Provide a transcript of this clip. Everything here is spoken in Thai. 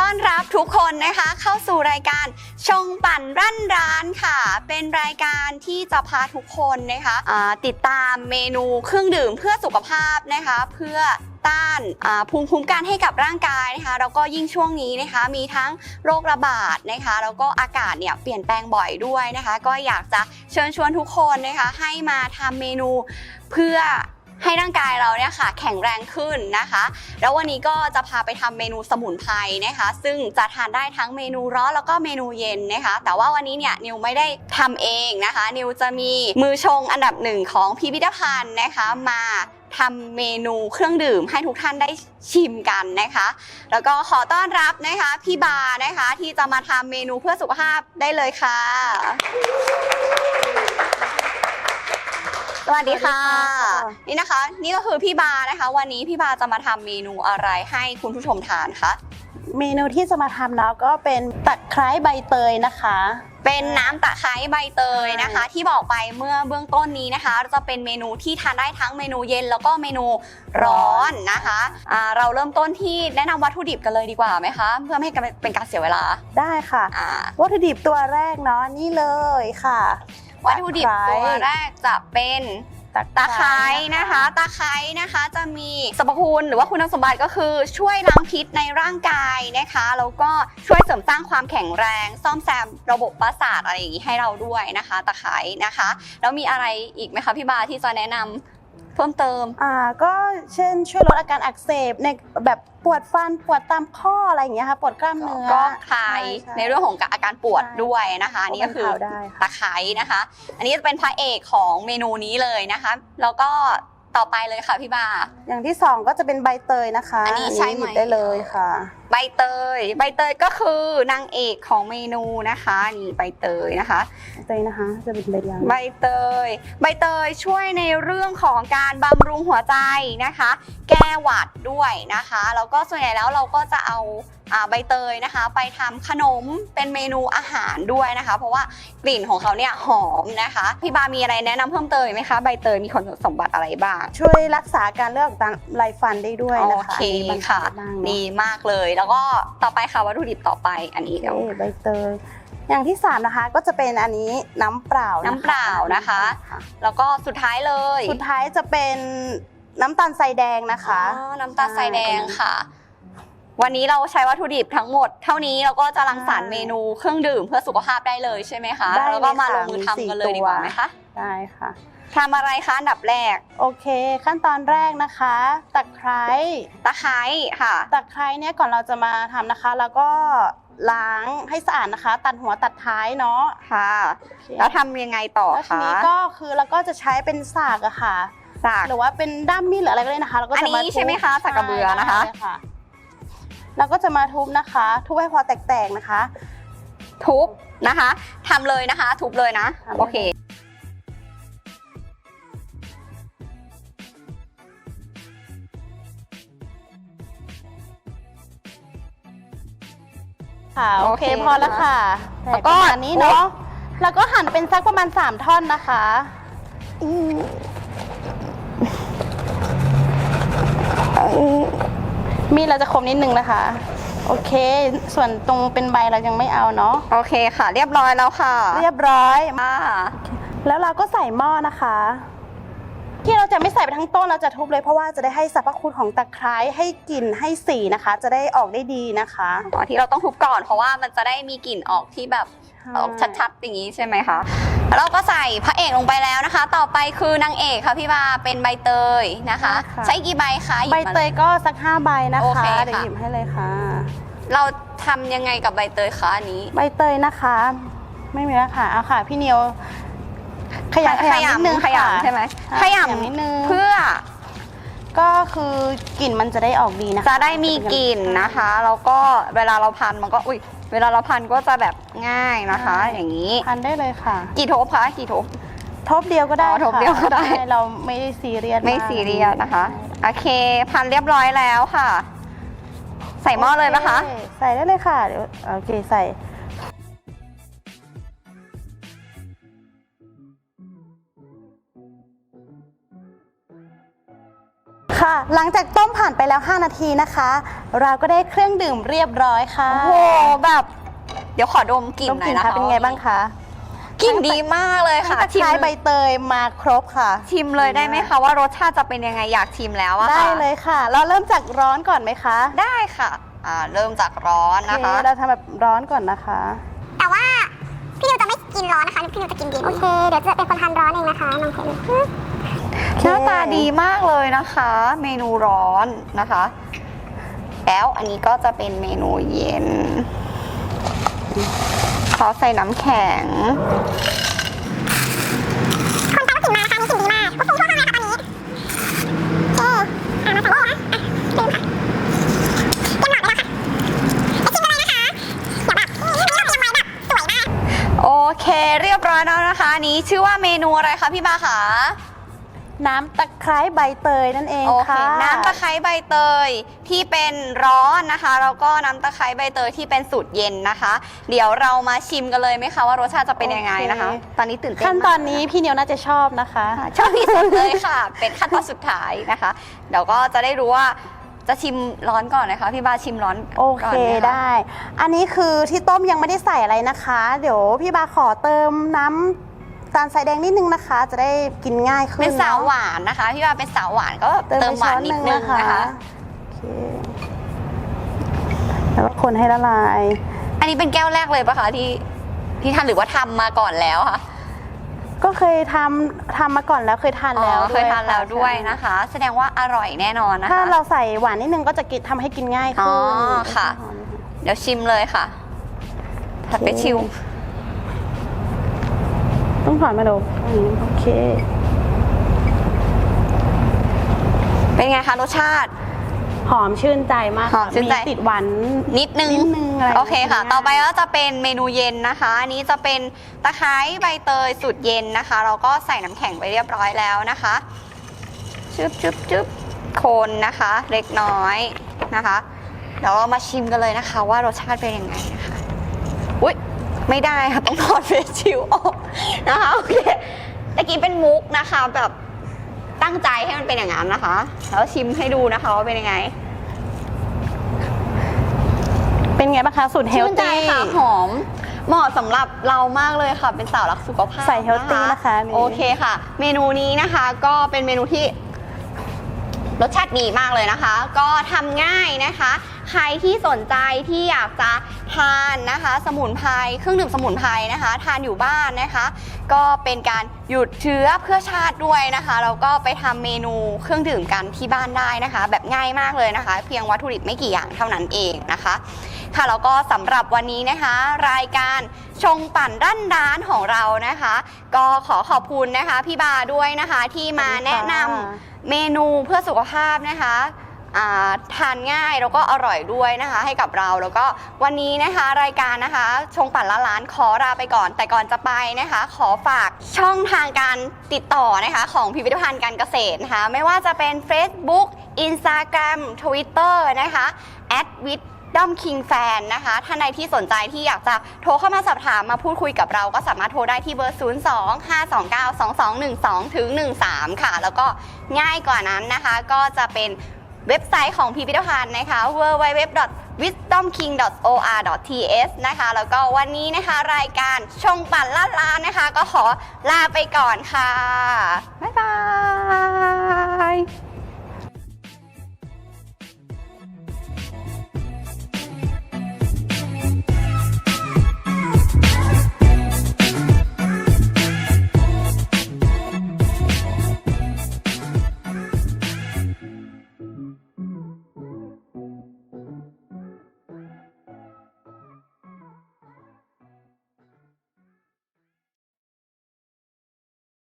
ต้อนรับทุกคนนะคะเข้าสู่รายการชงปั่นรั่นร้านค่ะ เป็นรายการที่จะพาทุกคนนะคะอ่าติดตามเมนูเครื่องดื่มเพื่อสุขภาพนะคะ เพื่อต้านภูมิคุ้มกันให้กับร่างกายนะคะแล้วก็ยิ่งช่วงนี้นะคะ มีทั้งโรคระบาดนะคะ แล้วก็อากาศเนี่ยเปลี่ยนแปลงบ่อยด้วยนะคะ ก็อยากจะเชิญชวนทุกคนนะคะ ให้มาทำเมนูเพื่อ ให้ร่างกายเราเนี่ยค่ะแข็งแรงขึ้นนะคะ แล้ววันนี้ก็จะพาไปทำเมนูสมุนไพรนะคะ ซึ่งจะทานได้ทั้งเมนูร้อนแล้วก็เมนูเย็นนะคะ แต่ว่าวันนี้เนี่ยนิวไม่ได้ทำเองนะคะ นิวจะมีมือชงอันดับหนึ่งของพิพิธภัณฑ์นะคะมาทำเมนูเครื่องดื่มให้ทุกท่านได้ชิมกันนะคะ แล้วก็ขอต้อนรับนะคะพี่บานะคะที่จะมาทำเมนูเพื่อสุขภาพได้เลยค่ะ สวัสดีค่ะสวัสดีค่ะ นี่นะคะ นี่ก็คือพี่บานะคะ วันนี้พี่บาจะมาทำเมนูอะไรให้คุณผู้ชมทานคะเมนูที่จะมาทำเนาะก็เป็นตะไคร้ใบเตยนะคะ เป็นน้ำตะไคร้ใบเตยนะคะ ที่บอกไปเมื่อเบื้องต้นนี้นะคะ จะเป็นเมนูที่ทานได้ทั้งเมนูเย็นแล้วก็เมนูร้อนนะคะอ่าเราเริ่มต้นที่แนะนำวัตถุดิบกันเลยดีกว่าไหมคะ เพื่อไม่ให้เป็นการเสียเวลาได้ค่ะอ่าวัตถุดิบตัวแรกเนาะนี่เลยค่ะวัตถุดิบตะไคร้ตัวแรกจะเป็นตะไคร้นะคะ ตะไคร้นะคะจะมีสรรพคุณหรือว่าคุณสมบัติก็คือช่วยล้างพิษในร่างกายนะคะ แล้วก็ช่วยเสริมสร้างความแข็งแรง ซ่อมแซมระบบประสาทอะไรอย่างนี้ให้เราด้วยนะคะ ตะไคร้นะคะ แล้วมีอะไรอีกไหมคะพี่บาที่จะแนะนำ เพิ่มเติม อ่าก็เช่นช่วยลดอาการอักเสบในแบบปวดฟันปวดตามข้ออะไรอย่างเงี้ยค่ะปวดกล้ามเนื้อก็คลายช่ช่ ในเรื่องของอาการปวดใช่ด้วยนะคะอันนี่ก็คือก็บรรเทาได้ค่ะ ตะไคร้นะคะ อันนี้จะเป็นพระเอกของเมนูนี้เลยนะคะ แล้วก็ ต่อไปเลยค่ะพี่บา อย่างที่สองก็จะเป็นใบเตยนะคะอันนี้ใช่ไหมยิบได้เลยค่ะ ใบเตย ใบเตยก็คือนางเอกของเมนูนะคะนี่ใบเตยนะคะใบเตยนะคะ จะเป็นใบยางใบเตย ใบเตยช่วยในเรื่องของการบำรุงหัวใจนะคะ แก้หวัดด้วยนะคะ แล้วก็ส่วนใหญ่แล้วเราก็จะเอาอ่า ใบเตยนะคะ ไปทำขนมเป็นเมนูอาหารด้วยนะคะ เพราะว่ากลิ่นของเขาเนี่ยหอมนะคะ พี่บามีอะไรแนะนำเพิ่มเติมไหมคะใบเตยมีคุณสมบัติอะไรบ้าง ช่วยรักษาการเลือดออกตามไรฟันได้ด้วยโอนะคะเคอันนี้บรรเทาค่ะได้บ้างเนอะดีมากเลย แล้วก็ต่อไปค่ะวัตถุดิบต่อไปอันนี้เดี๋ยวโอเคใบเตยอย่างที่สามนะคะก็จะเป็นอันนี้น้ำเปล่าะคะน้ำเปล่านะคะ แล้วก็สุดท้ายเลย สุดท้ายจะเป็นน้ำตาลทรายแดงนะคะอ๋อน้ำตาลทรายแดงค่ะ วันนี้เราใช้วัตถุดิบทั้งหมด เท่านี้เราก็จะรังสรรค์ใช่เมนูเครื่องดื่มเพื่อสุขภาพได้เลยใช่ไหมคะได้เลยแล้วก็มาลค่ะงมือมีทำสี่กันเลยตัว ดีกว่าไหมคะได้ค่ะ ทำอะไรคะอันดับแรกโอเค ขั้นตอนแรกนะคะตะไคร้ตะไคร้ค่ะ ตะไคร้เนี่ยก่อนเราจะมาทำนะคะ แล้วก็ล้างให้สะอาดนะคะ ตัดหัวตัดท้ายเนาะค่ะโอเคแล้วทำยังไงต่อแล้วทีคะนี้ก็คือเราก็จะใช้เป็นสากอะค่ะ สาก หรือว่าเป็นด้ามมีดหรืออะไรก็ได้นะคะ เราก็อันจะนี้มาทุบใช่ไหมคะสักกระเบือนะคะ ใช่ได้ เราก็จะมาทุบนะคะ ทุบให้พอแตกๆนะคะ ทุบนะคะทำเลยนะคะ ทุบเลยนะทำเลยโอเคค่ะโอเคโอเคพอแล้วค่ะแล้วก็ประมาณนี้เนาะแล้วก็หั่นเป็นสักประมาณ 3 ท่อนนะคะ มีดเราจะคมนิดนึงนะคะ โอเค ส่วนตรงเป็นใบเรายังไม่เอาเนาะ โอเคค่ะ เรียบร้อยแล้วค่ะ เรียบร้อยอ่าแล้วเราก็ใส่หม้อนะคะ ที่เราจะไม่ใส่ไปทั้งต้นเราจะทุบเลยเพราะว่าจะได้ให้สรรพคุณของตะไคร้ให้กลิ่นให้สีนะคะ จะได้ออกได้ดีนะคะอ๋อที่เราต้องทุบก่อนเพราะว่ามันจะได้มีกลิ่นออกที่แบบออกชัดๆอย่างนี้ใช่ไหมคะแล้วเราก็ใส่พระเอกลงไปแล้วนะคะ ต่อไปคือนางเอกค่ะพี่บาเป็นใบเตยนะคะ ใช่ค่ะใช้กี่ใบคะหยิใบมาเตยก็สักห้าใบนะโอคะเคค่ะเดี๋ยวหยิบให้เลยค่ะ เราทำยังไงกับใบเตยคะอันนี้ ใบเตยนะคะ ไม่มีแล้วค่ะเอาค่ะ พี่นิว ขยำขยำนิดนึงขค่ะยำใช่ไหมค่ะขขยยำนิดนึงำเพื่อก็คือกลิ่นมันจะได้ออกดีนะคะจะได้มีกลิ่นนะคะแล้วก็เวลาเราพันมันก็อุ้ยเวลาเราพันก็จะแบบง่ายนะคะ อย่างนี้ทานได้เลยค่ะ กี่ทบคะกี่ทบทบเดียวก็ได้อ๋อทบเดียวก็ได้ค่ะใช่เราไม่ได้ซีเรียสไม่ากซีเรียสนะคะโอเค พันเรียบร้อยแล้วค่ะ ใส่หม้อเลยปะคะโอเคใส่ได้เลยค่ะเดี๋ยวโอเคใส่ ค่ะ หลังจากต้มผ่านไปแล้ว 5 นาทีนะคะ เราก็ได้เครื่องดื่มเรียบร้อยค่ะโอ้โหแบบ เดี๋ยวขอดมกลิ่นต้มหน่กอลิ่ยนนะคะคะเป็นไงบ้างคะกลิ่นดีมากเลยค่ะตะไคร้ใบเตยมาครบค่ะ ชิมเลยได้ไหมคะว่ารสชาติจะเป็นยังไงอยากชิมแล้วอะค่ะได้เลยค่ะ เราเริ่มจากร้อนก่อนไหมคะได้ค่ะอ่าเริ่มจากร้อนนะคะ โอเเราทำแบบร้อนก่อนนะคะ แต่ว่าพี่นิวจะไม่กินร้อนนะคะ พี่นิวจะกินเย็นโอเค เดี๋ยวจะเป็นคนทานร้อนเองนะคะน้องเพน หน้าตาดีมากเลยนะคะ เมนูร้อนนะคะ แล้วอันนี้ก็จะเป็นเมนูเย็นเขาใส่น้ำแข็งคนตามกลิ่นมานะคะนี่กลิ่นดีมากก็คงชอบมากเลยค่ะตอนนี้โอเคอะมาฝั่งนี้นะอะเต็มค่ะเต็มหลอดไปแล้วค่ะไปชิมกันเลยนะคะเดี๋ยวแบบนี่เราเตรียมไว้แบบสวยมากโอเคเรียบร้อยแล้วนะคะนนี้ชื่อว่าเมนูอะไรคะพี่บาคะ น้ำตะไคร้ใบเตยนั่นเองโอเคค่ะ น้ำตะไคร้ใบเตยที่เป็นร้อนนะคะแล้วก็น้ำตะไคร้ใบเตยที่เป็นสูตรเย็นนะคะ เดี๋ยวเรามาชิมกันเลยไหมคะว่ารสชาติจะเป็นยังไงนะคะ โอเค ตอนนี้ตื่นเต้นขั้นมากตอนนี้พี่นิวน่าจะชอบนะคะชอบที่สุดเลยค่ะ เป็นขั้นตอนสุดท้ายนะคะเดี๋ยวก็จะได้รู้ว่าจะชิมร้อนก่อนนะคะพี่บาชิมร้อนโอก่เคนหมะได้ อันนี้คือที่ต้มยังไม่ได้ใส่อะไรนะคะ เดี๋ยวพี่บาขอเติมน้ำ ตาลทรายแดงนิดนึงนะคะ จะได้กินง่ายขึ้นเป็นสาวอะหวานนะคะพี่บาเป็นสาวหวานก็เติมเติมไปหวาช้นอนนิหดนึ่งนึงนะคะนะคะโอเคแล้วก็คนให้ละลาย อันนี้เป็นแก้วแรกเลยปะคะที่ที่ทานหรือว่าทำมาก่อนแล้วคะก็เคยทำทำมาก่อนแล้วเคยทานแล้วอ๋อเคยทานแล้วะด้วยนะคะ แสดงว่าอร่อยแน่นอนนะคะถ้าเราใส่หวานนิดนึงก็จะกินทำให้กินง่ายขึ้นอ๋อค่ะ เดี๋ยวชิมเลยค่ะถัดไปชิว ต้องถอนมาดูอืมโอเค เป็นไงคะรสชาติ หอมชื่นใจมากหอมชื่นใจ ติดหวาน นิดนึงนิดนึงอะไรโอเคค่ะง่ายต่อไปก็จะเป็นเมนูเย็นนะคะ อันนี้จะเป็นตะไคร้ใบเตยสูตรเย็นนะคะ เราก็ใส่น้ำแข็งไปเรียบร้อยแล้วนะคะชึบชึบชึบคนนะคะ เล็กน้อยนะคะเดี๋ยวเรามาชิมกันเลยนะคะ ว่ารสชาติเป็นยังไงนะคะอุ้ย ไม่ได้ค่ะ ต้องถอดเฟซชิลออกนะคะโอเคตะกี้เป็นมุกนะคะแบบตั้งใจให้มันเป็นอย่างนั้นนะคะ แล้วชิมให้ดูนะคะว่าเป็นยังไง เป็นไงบ้างคะสูตรเฮลชื่นใจตี้ค่ะหอม เหมาะสำหรับเรามากเลยค่ะ เป็นสาวรักสุขภาพใส่ healthy นะคะนี่โอเคค่ะ เมนูนี้นะคะก็เป็นเมนูที่ รสชาติดีมากเลยนะคะ ก็ทำง่ายนะคะ ใครที่สนใจที่อยากจะทานนะคะ สมุนไพรเครื่องดื่มสมุนไพรนะคะ ทานอยู่บ้านนะคะ ก็เป็นการหยุดเชื้อเพื่อชาติด้วยนะคะแล้วก็ไปทำเมนูเครื่องดื่มกันที่บ้านได้นะคะ แบบง่ายมากเลยนะคะ เพียงวัตถุดิบไม่กี่อย่างเท่านั้นเองนะคะค่ะแล้วก็สำหรับวันนี้นะคะ รายการชงปั่นด้านร้านของเรานะคะ ก็ขอขอบคุณนะคะ พี่บาด้วยนะคะที่มาแนะนำเมนูเพื่อสุขภาพนะคะอ่า ทานง่ายแล้วก็อร่อยด้วยนะคะ ให้กับเราแล้วก็วันนี้นะคะรายการนะคะ ชงปั่นละล้านขอลาไปก่อน แต่ก่อนจะไปนะคะ ขอฝากช่องทางการติดต่อนะคะ ของพิพิธภัณฑ์การเกษตรนะคะ ไม่ว่าจะเป็น Facebook Instagram Twitter นะคะ w i t ด้อมคิงแฟนนะคะ ท่านใดที่สนใจที่อยากจะโทรเข้ามาสอบถามมาพูดคุยกับเราก็สามารถโทรได้ที่เบอร์ 0 2 5 2 9 2 2 1 2ถึง13 ค่ะ แล้วก็ง่ายกว่านั้นนะคะ ก็จะเป็น เว็บไซต์ของพิพิธภัณฑ์นะคะ www wisdomking.or.th นะคะ แล้วก็วันนี้นะคะรายการชงปั่นล่าล้านนะคะ ก็ขอลาไปก่อนค่ะ บ๊ายบาย